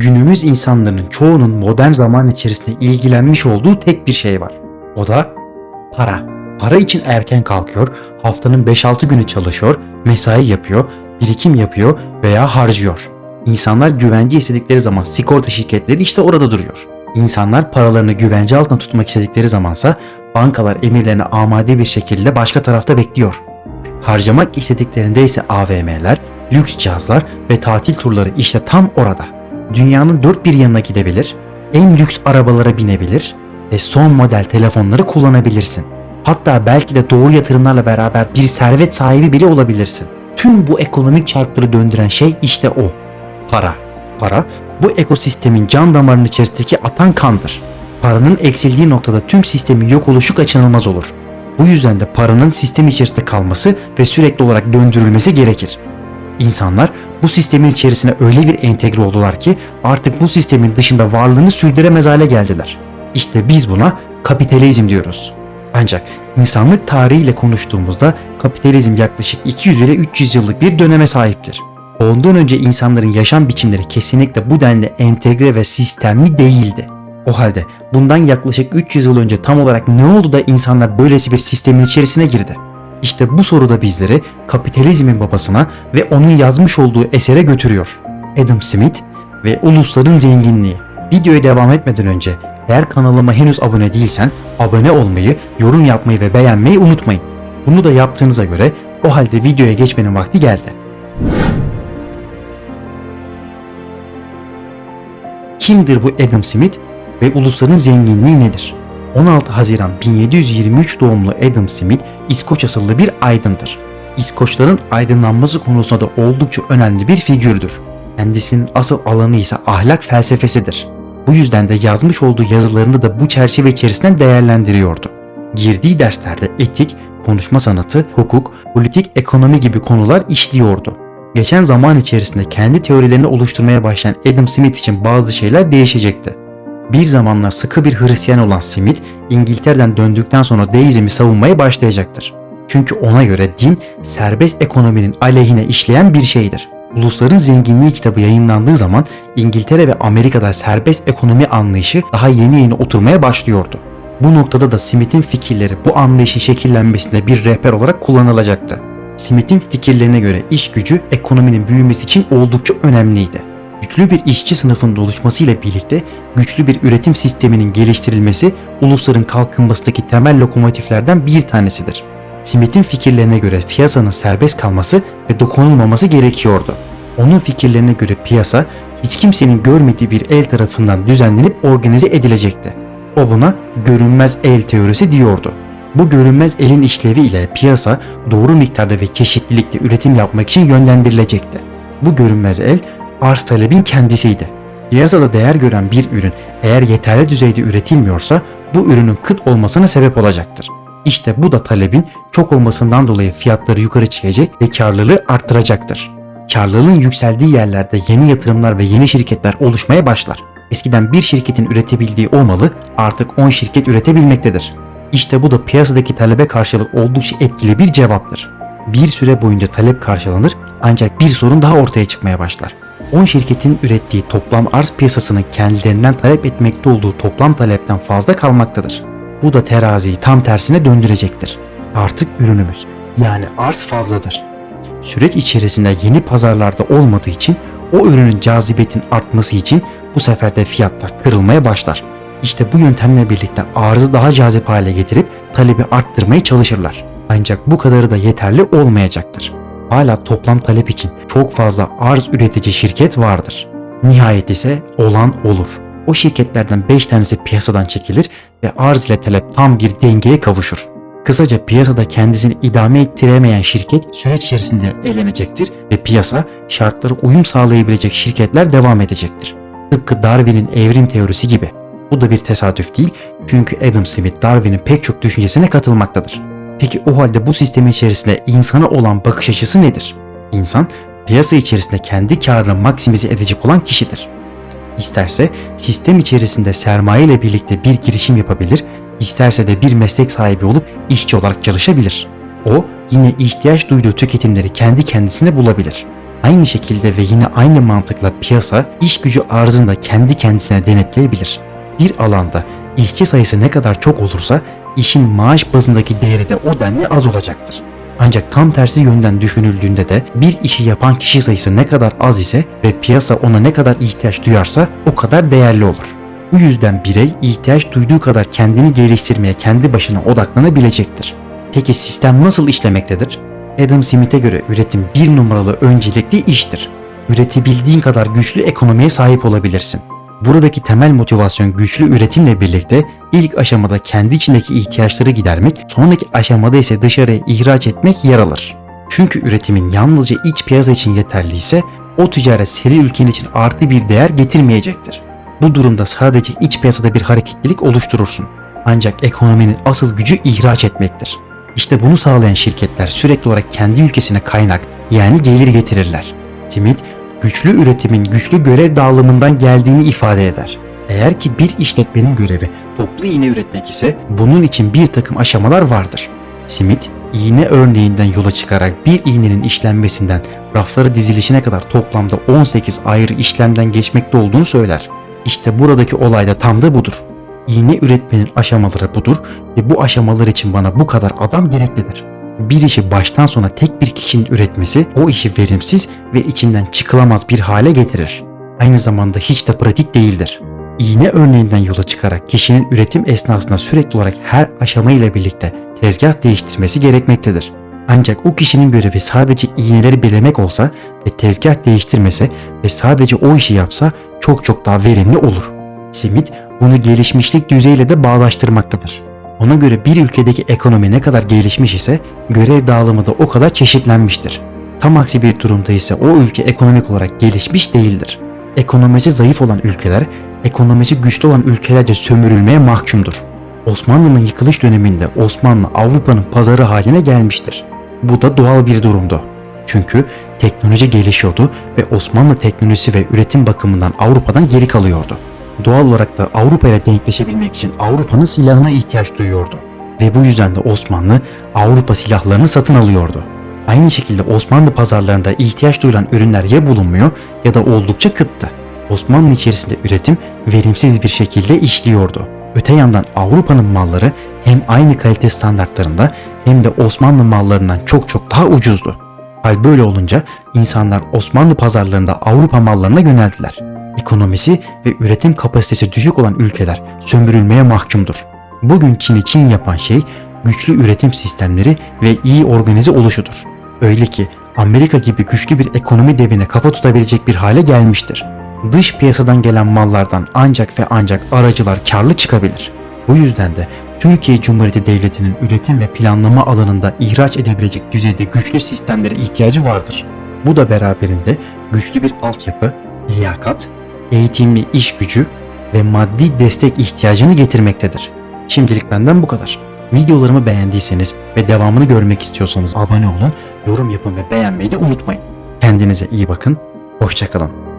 günümüz insanların çoğunun modern zaman içerisinde ilgilenmiş olduğu tek bir şey var. O da para. Para için erken kalkıyor, haftanın 5-6 günü çalışıyor, mesai yapıyor, birikim yapıyor veya harcıyor. İnsanlar güvence istedikleri zaman sigorta şirketleri işte orada duruyor. İnsanlar paralarını güvence altına tutmak istedikleri zamansa bankalar emirlerini amade bir şekilde başka tarafta bekliyor. Harcamak istediklerinde ise AVM'ler, lüks cihazlar ve tatil turları işte tam orada. Dünyanın dört bir yanına gidebilir, en lüks arabalara binebilir ve son model telefonları kullanabilirsin. Hatta belki de doğru yatırımlarla beraber bir servet sahibi biri olabilirsin. Tüm bu ekonomik çarkları döndüren şey işte o. Para. Para bu ekosistemin can damarının içerisindeki atan kandır. Paranın eksildiği noktada tüm sistemin yok oluşu kaçınılmaz olur. Bu yüzden de paranın sistem içerisinde kalması ve sürekli olarak döndürülmesi gerekir. İnsanlar bu sistemin içerisine öyle bir entegre oldular ki artık bu sistemin dışında varlığını sürdüremez hale geldiler. İşte biz buna kapitalizm diyoruz. Ancak insanlık tarihiyle konuştuğumuzda kapitalizm yaklaşık 200 ile 300 yıllık bir döneme sahiptir. Ondan önce insanların yaşam biçimleri kesinlikle bu denli entegre ve sistemli değildi. O halde bundan yaklaşık 300 yıl önce tam olarak ne oldu da insanlar böylesi bir sistemin içerisine girdi? İşte bu soru da bizleri kapitalizmin babasına ve onun yazmış olduğu esere götürüyor. Adam Smith ve Ulusların Zenginliği. Videoya devam etmeden önce eğer kanalıma henüz abone değilsen abone olmayı, yorum yapmayı ve beğenmeyi unutmayın. Bunu da yaptığınıza göre o halde videoya geçmenin vakti geldi. Kimdir bu Adam Smith ve ulusların zenginliği nedir? 16 Haziran 1723 doğumlu Adam Smith İskoç asıllı bir aydındır. İskoçların aydınlanması konusunda da oldukça önemli bir figürdür. Kendisinin asıl alanı ise ahlak felsefesidir. Bu yüzden de yazmış olduğu yazılarını da bu çerçeve içerisinden değerlendiriyordu. Girdiği derslerde etik, konuşma sanatı, hukuk, politik ekonomi gibi konular işliyordu. Geçen zaman içerisinde kendi teorilerini oluşturmaya başlayan Adam Smith için bazı şeyler değişecekti. Bir zamanlar sıkı bir Hristiyan olan Smith, İngiltere'den döndükten sonra deizmi savunmaya başlayacaktır. Çünkü ona göre din serbest ekonominin aleyhine işleyen bir şeydir. Ulusların Zenginliği kitabı yayınlandığı zaman İngiltere ve Amerika'da serbest ekonomi anlayışı daha yeni yeni oturmaya başlıyordu. Bu noktada da Smith'in fikirleri bu anlayışın şekillenmesinde bir rehber olarak kullanılacaktı. Smith'in fikirlerine göre iş gücü ekonominin büyümesi için oldukça önemliydi. Güçlü bir işçi sınıfının oluşmasıyla birlikte güçlü bir üretim sisteminin geliştirilmesi ulusların kalkınmasındaki temel lokomotiflerden bir tanesidir. Smith'in fikirlerine göre piyasanın serbest kalması ve dokunulmaması gerekiyordu. Onun fikirlerine göre piyasa hiç kimsenin görmediği bir el tarafından düzenlenip organize edilecekti. O buna görünmez el teorisi diyordu. Bu görünmez elin işlevi ile piyasa doğru miktarda ve çeşitlilikte üretim yapmak için yönlendirilecekti. Bu görünmez el arz talebin kendisiydi. Piyasada değer gören bir ürün eğer yeterli düzeyde üretilmiyorsa bu ürünün kıt olmasına sebep olacaktır. İşte bu da talebin çok olmasından dolayı fiyatları yukarı çekecek ve karlılığı arttıracaktır. Karlılığın yükseldiği yerlerde yeni yatırımlar ve yeni şirketler oluşmaya başlar. Eskiden bir şirketin üretebildiği o malı artık 10 şirket üretebilmektedir. İşte bu da piyasadaki talebe karşılık oldukça etkili bir cevaptır. Bir süre boyunca talep karşılanır ancak bir sorun daha ortaya çıkmaya başlar. 10 şirketin ürettiği toplam arz piyasasının kendilerinden talep etmekte olduğu toplam talepten fazla kalmaktadır. Bu da teraziyi tam tersine döndürecektir. Artık ürünümüz yani arz fazladır. Süreç içerisinde yeni pazarlarda olmadığı için o ürünün cazibetin artması için bu sefer de fiyatlar kırılmaya başlar. İşte bu yöntemle birlikte arzı daha cazip hale getirip talebi arttırmaya çalışırlar. Ancak bu kadarı da yeterli olmayacaktır. Hala toplam talep için çok fazla arz üretici şirket vardır. Nihayet ise olan olur. O şirketlerden 5 tanesi piyasadan çekilir ve arz ile talep tam bir dengeye kavuşur. Kısaca piyasada kendisini idame ettiremeyen şirket süreç içerisinde elenecektir ve piyasa şartlara uyum sağlayabilecek şirketler devam edecektir. Tıpkı Darwin'in evrim teorisi gibi. Bu da bir tesadüf değil çünkü Adam Smith Darwin'in pek çok düşüncesine katılmaktadır. Peki o halde bu sistem içerisinde insana olan bakış açısı nedir? İnsan piyasa içerisinde kendi karını maksimize edecek olan kişidir. İsterse sistem içerisinde sermaye ile birlikte bir girişim yapabilir, isterse de bir meslek sahibi olup işçi olarak çalışabilir. O yine ihtiyaç duyduğu tüketimleri kendi kendisine bulabilir. Aynı şekilde ve yine aynı mantıkla piyasa iş gücü arzını kendi kendisine denetleyebilir. Bir alanda işçi sayısı ne kadar çok olursa işin maaş bazındaki değeri de o denli az olacaktır. Ancak tam tersi yönden düşünüldüğünde de bir işi yapan kişi sayısı ne kadar az ise ve piyasa ona ne kadar ihtiyaç duyarsa o kadar değerli olur. Bu yüzden birey ihtiyaç duyduğu kadar kendini geliştirmeye kendi başına odaklanabilecektir. Peki sistem nasıl işlemektedir? Adam Smith'e göre üretim bir numaralı öncelikli iştir. Üretebildiğin kadar güçlü ekonomiye sahip olabilirsin. Buradaki temel motivasyon güçlü üretimle birlikte ilk aşamada kendi içindeki ihtiyaçları gidermek, sonraki aşamada ise dışarıya ihraç etmek yer alır. Çünkü üretimin yalnızca iç piyasa için yeterli ise o ticaret seri ülkenin için artı bir değer getirmeyecektir. Bu durumda sadece iç piyasada bir hareketlilik oluşturursun. Ancak ekonominin asıl gücü ihraç etmektir. İşte bunu sağlayan şirketler sürekli olarak kendi ülkesine kaynak yani gelir getirirler. Smith, güçlü üretimin güçlü görev dağılımından geldiğini ifade eder. Eğer ki bir işletmenin görevi toplu iğne üretmek ise bunun için bir takım aşamalar vardır. Smith, iğne örneğinden yola çıkarak bir iğnenin işlenmesinden rafları dizilişine kadar toplamda 18 ayrı işlemden geçmekte olduğunu söyler. İşte buradaki olay da tam da budur. İğne üretmenin aşamaları budur ve bu aşamalar için bana bu kadar adam gereklidir. Bir işi baştan sona tek bir kişinin üretmesi o işi verimsiz ve içinden çıkılamaz bir hale getirir. Aynı zamanda hiç de pratik değildir. İğne örneğinden yola çıkarak kişinin üretim esnasında sürekli olarak her aşamayla birlikte tezgah değiştirmesi gerekmektedir. Ancak o kişinin görevi sadece iğneleri bilemek olsa ve tezgah değiştirmese ve sadece o işi yapsa çok çok daha verimli olur. Smith bunu gelişmişlik düzeyiyle de bağlaştırmaktadır. Ona göre bir ülkedeki ekonomi ne kadar gelişmiş ise görev dağılımı da o kadar çeşitlenmiştir. Tam aksi bir durumda ise o ülke ekonomik olarak gelişmiş değildir. Ekonomisi zayıf olan ülkeler, ekonomisi güçlü olan ülkelerce sömürülmeye mahkumdur. Osmanlı'nın yıkılış döneminde Osmanlı Avrupa'nın pazarı haline gelmiştir. Bu da doğal bir durumdu. Çünkü teknoloji gelişiyordu ve Osmanlı teknolojisi ve üretim bakımından Avrupa'dan geri kalıyordu. Doğal olarak da Avrupa ile denkleşebilmek için Avrupa'nın silahına ihtiyaç duyuyordu. Ve bu yüzden de Osmanlı Avrupa silahlarını satın alıyordu. Aynı şekilde Osmanlı pazarlarında ihtiyaç duyulan ürünler ya bulunmuyor ya da oldukça kıttı. Osmanlı içerisinde üretim verimsiz bir şekilde işliyordu. Öte yandan Avrupa'nın malları hem aynı kalite standartlarında hem de Osmanlı mallarından çok çok daha ucuzdu. Hal böyle olunca insanlar Osmanlı pazarlarında Avrupa mallarına yöneldiler. Ekonomisi ve üretim kapasitesi düşük olan ülkeler sömürülmeye mahkumdur. Bugün Çin'i Çin yapan şey güçlü üretim sistemleri ve iyi organize oluşudur. Öyle ki Amerika gibi güçlü bir ekonomi devine kafa tutabilecek bir hale gelmiştir. Dış piyasadan gelen mallardan ancak ve ancak aracılar karlı çıkabilir. Bu yüzden de Türkiye Cumhuriyeti Devleti'nin üretim ve planlama alanında ihraç edebilecek düzeyde güçlü sistemlere ihtiyacı vardır. Bu da beraberinde güçlü bir altyapı, liyakat, eğitimli iş gücü ve maddi destek ihtiyacını getirmektedir. Şimdilik benden bu kadar. Videolarımı beğendiyseniz ve devamını görmek istiyorsanız abone olun, yorum yapın ve beğenmeyi de unutmayın. Kendinize iyi bakın, hoşçakalın.